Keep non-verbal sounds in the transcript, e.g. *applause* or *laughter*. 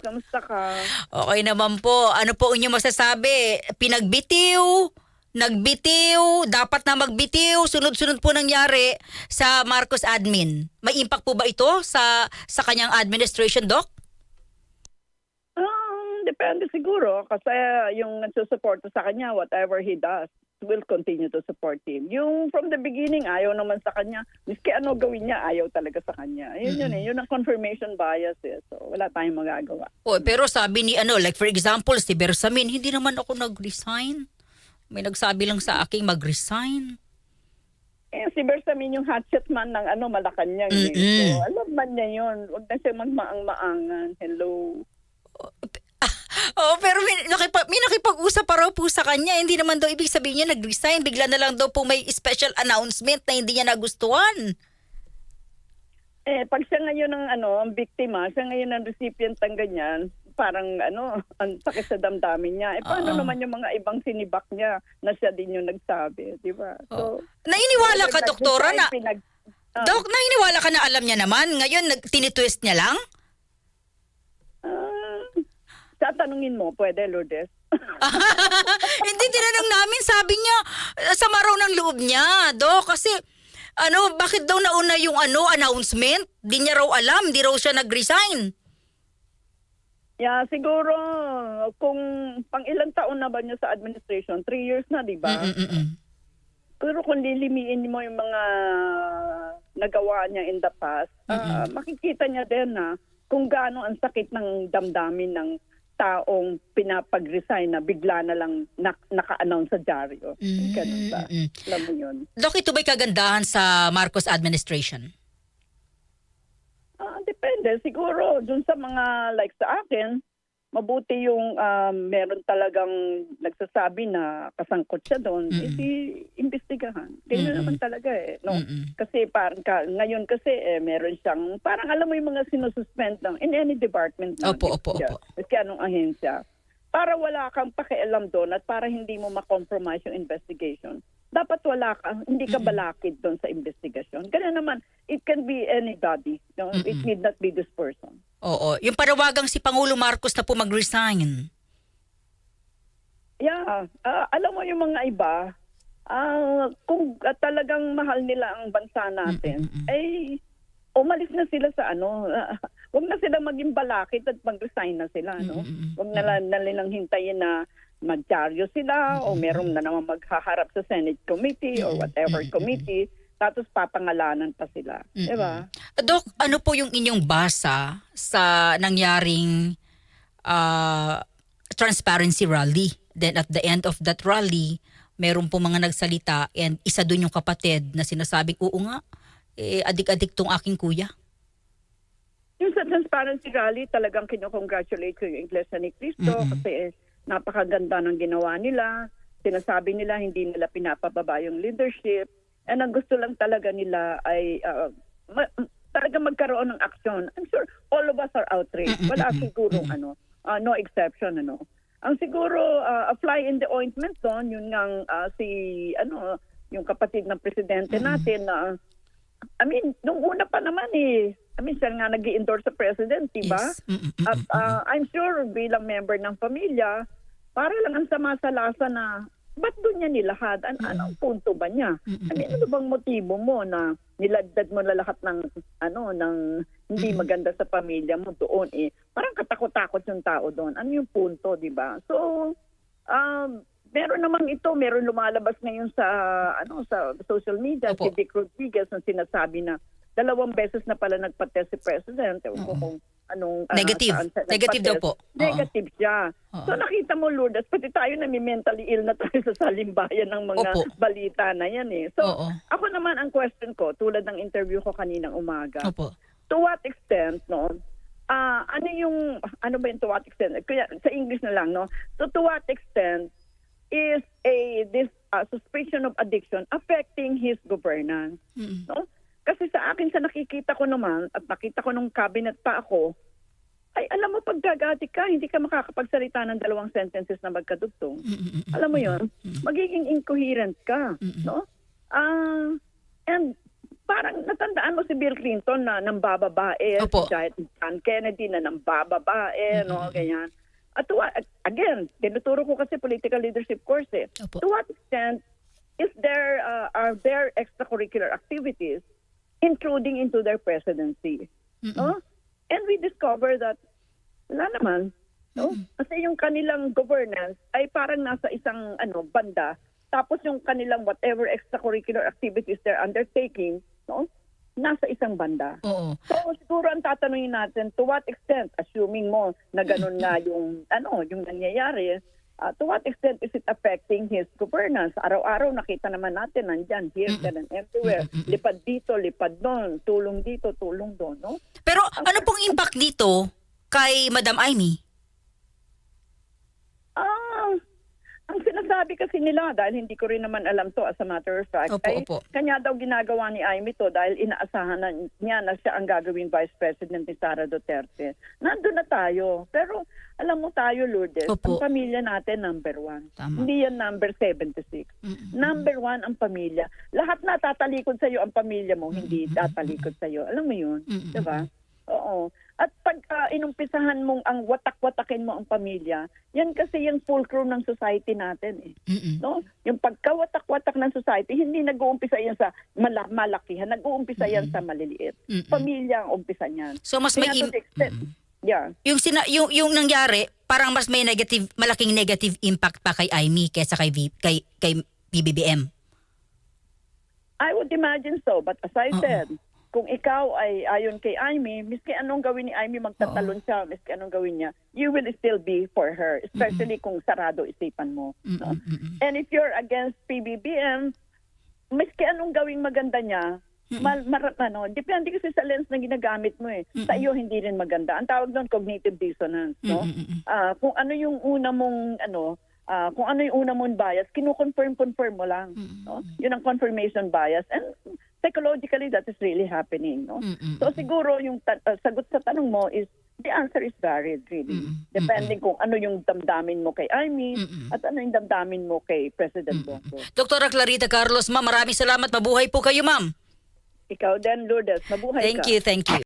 kamusta ka? Okay naman po. Ano po inyong masasabi? Pinagbitiw, nagbitiw, dapat na magbitiw, sunod-sunod po nangyari sa Marcos admin. May impact po ba ito sa sa kanyang administration, Doc? Um, depende siguro kasi yung nagsusuporta sa kanya, whatever he does, will continue to support him. Yung from the beginning, ayaw naman sa kanya. Miski ano gawin niya, ayaw talaga sa kanya. Yun yun eh. Yun ang confirmation bias eh. So, wala tayong magagawa. O, pero sabi ni ano, like for example, si Bersamin, hindi naman ako nag-resign. May nagsabi lang sa akin mag-resign. Eh, si Bersamin yung hatchet man ng ano, Malacanang. Eh. Mm-mm. So, alam man niya yun. Huwag na siya magmaang-maangan. Hello. Oo, pero may, nakipag, may nakipag-usap pa raw po sa kanya. Hindi naman daw ibig sabihin niya nag-resign. Bigla na lang daw po may special announcement na hindi niya nagustuhan. Eh, pag siya ngayon ang ano, ang biktima, siya ngayon ang recipient ng ganyan, parang ano, *laughs* ang sakit sa damdamin niya. Eh, paano Oo. naman yung mga ibang sinibak niya na siya din yung nagsabi, di ba? Oo. Nainiwala ka, doktora, na... pinag- ah, Dok, nainiwala ka na alam niya naman. Ngayon, nag, tinitwist niya lang? Ah, sa tanungin mo, pwede, Lourdes? *laughs* Hindi, tinanong namin. Sabi niya, sama raw ng loob niya, Dok. Kasi, ano, bakit daw nauna yung ano, announcement? Di niya raw alam. Di raw siya nag-resign. yeah, siguro, kung pang ilang taon na ba niya sa administration? Three years na, di ba? Mm-mm-mm. Pero kung lilimiin mo yung mga nagawa niya in the past, ah, makikita niya din na kung gaano ang sakit ng damdamin ng taong pinapag-resign na bigla na lang nak- naka-announce sa dyaryo. Mm, Ganun ba? mm. Alam mo yun? Dok, ito ba'y kagandahan sa Marcos administration? Ah, depende. Siguro, dun sa mga like sa akin, mabuti yung um, meron talagang nagsasabi na kasangkot siya doon, Mm-mm. isi imbestigahan. Ganyan Mm-mm. naman talaga eh. No? Mm-mm. Kasi parang ka, ngayon kasi eh, meron siyang, parang alam mo yung mga sinususpend lang in any department. na, Opo, opo, yeah, opo. Maski anong ahensya. Para wala kang pakialam doon at para hindi mo ma-compromise yung investigation. Dapat wala ka, hindi ka balakid doon sa investigation. Kaya naman, it can be anybody. No? It Mm-mm. need not be this person. Oo. Yung panawagang si Pangulo Marcos na po mag-resign. Yeah, ah, alam mo yung mga iba, ah, kung ah, talagang mahal nila ang bansa natin, Mm-mm-mm. ay umalis na sila sa ano, wag na sila maging balakid at mag-resign na sila, no? Wag na lang na nilang hintayin na magdyaryo sila o meron na naman maghaharap sa Senate committee or whatever committee tapos papangalanan pa sila. Di ba? Dok, ano po yung inyong basa sa nangyaring ah, transparency rally? Then at the end of that rally, meron po mga nagsalita and isa doon yung kapatid na sinasabing, oo nga, eh, adik-adik tong aking kuya. Yung sa Transparency Rally, talagang kinukongratulate ko yung Iglesia ni Cristo Mm-mm. kasi napakaganda ng ginawa nila. Sinasabi nila hindi nila pinapababa yung leadership. And ang gusto lang talaga nila ay uh, ma- talaga magkaroon ng aksyon. I'm sure all of us are outraged. Wala siguro ano, uh, no exception ano. Ang siguro uh, a fly in the ointment doon yun ngang uh, si ano yung kapatid ng presidente natin na I mean, nung una pa naman eh, I mean, siya nga nag endorse sa president, di ba? Yes. Mm-mm-mm. At ah, I'm sure bilang member ng pamilya, para lang ang sama sa lasa na, ba't doon niya nilahad? An anong punto ba niya? I mean, ano bang motibo mo na niladad mo na lahat ng, ano, ng hindi maganda sa pamilya mo doon eh? Parang katakot-takot yung tao doon. Ano yung punto, di ba? So, um, meron namang ito, meron lumalabas ngayon sa ano sa social media Opo. si Vic Rodriguez ang sinasabi na dalawang beses na pala nagpa-test si President. Ewan ko kung anong... ah, Negative. saan siya Negative daw nagpa-test. po. Oo. Negative siya. So nakita mo, Lourdes, pati tayo na mentally ill na tayo *laughs* sa salimbayan ng mga Opo. balita na yan eh. So Oo. ako naman ang question ko, tulad ng interview ko kaninang umaga, Opo. to what extent, no? Ah, ano yung ano ba yung to what extent? Kaya sa English na lang, no? So to what extent is a this uh, suspicion of addiction affecting his governance, no? Kasi sa akin sa nakikita ko naman at nakita ko nung cabinet pa ako, ay alam mo pag gagati ka, hindi ka makakapagsalita ng dalawang sentences na magkadugtong. Mm-mm-mm. Alam mo 'yon? Magiging incoherent ka, no? Ah, and parang natandaan mo si Bill Clinton na nambababae, Opo. si John Kennedy na nambababae, no, ganyan. At to again, tinuturo ko kasi political leadership course eh. Opo. To what extent is there, uh, are there extracurricular activities intruding into their presidency? No? And we discover that wala naman. No? Kasi yung kanilang governance ay parang nasa isang ano banda tapos yung kanilang whatever extracurricular activities they're undertaking, no? nasa isang banda. Oo. So siguro ang tatanungin natin to what extent assuming mo na ganun *laughs* nga yung ano yung nangyayari uh, to what extent is it affecting his governance? Araw-araw nakita naman natin nandyan here there and everywhere. Lipad dito, lipad doon, tulong dito, tulong doon, no? Pero ano pong impact dito kay Madam Amy? Ah, sinasabi kasi nila, dahil hindi ko rin naman alam to as a matter of fact, Opo, ay opo. kanya daw ginagawa ni Amy to dahil inaasahan na niya na siya ang gagawing vice president ni Sara Duterte. Nandun na tayo. Pero alam mo tayo, Lourdes, Opo. ang pamilya natin number one. Tama. Hindi yan number 76. Number one ang pamilya. Lahat na tatalikod sa'yo ang pamilya mo, hindi tatalikod sa'yo. Alam mo yun? Mm-mm. Diba? Oo. At pag ah, inumpisahan mong ang watak-watakin mo ang pamilya, yan kasi yung fulcrum ng society natin eh. Mm-mm. No? Yung pagkawatak-watak ng society, hindi nag-uumpisa yan sa mala- malakihan, nag-uumpisa yan sa maliliit. Mm-mm. Pamilya ang umpisa niyan. So mas may Kaya im- extent, yeah. yung sina yung yung nangyari parang mas may negative malaking negative impact pa kay Amy kaysa kay V- kay kay PBBM. I would imagine so. But as I Oo. said, kung ikaw ay ayon kay Amy, miski anong gawin ni Amy, magtatalon siya, miski anong gawin niya, you will still be for her, especially kung sarado isipan mo. no? Mm-mm. And if you're against PBBM, miski anong gawing maganda niya, mal, mar, ano, depende kasi sa lens na ginagamit mo eh. Sa iyo hindi rin maganda. Ang tawag doon cognitive dissonance, no? Mm-mm. Ah, kung ano yung una mong ano, ah, kung ano yung una mong bias, kino-confirm confirm mo lang, no? Yun ang confirmation bias and psychologically that is really happening, no? Mm-mm. So siguro yung ta- ah, sagot sa tanong mo is the answer is varied really. Mm-mm. Depending kung ano yung damdamin mo kay Amy Mm-mm. at ano yung damdamin mo kay President Bongo. Dr. Clarita Carlos, ma'am, maraming salamat. Mabuhay po kayo, ma'am. Ikaw din, Lourdes. Mabuhay Thank ka. you, thank you.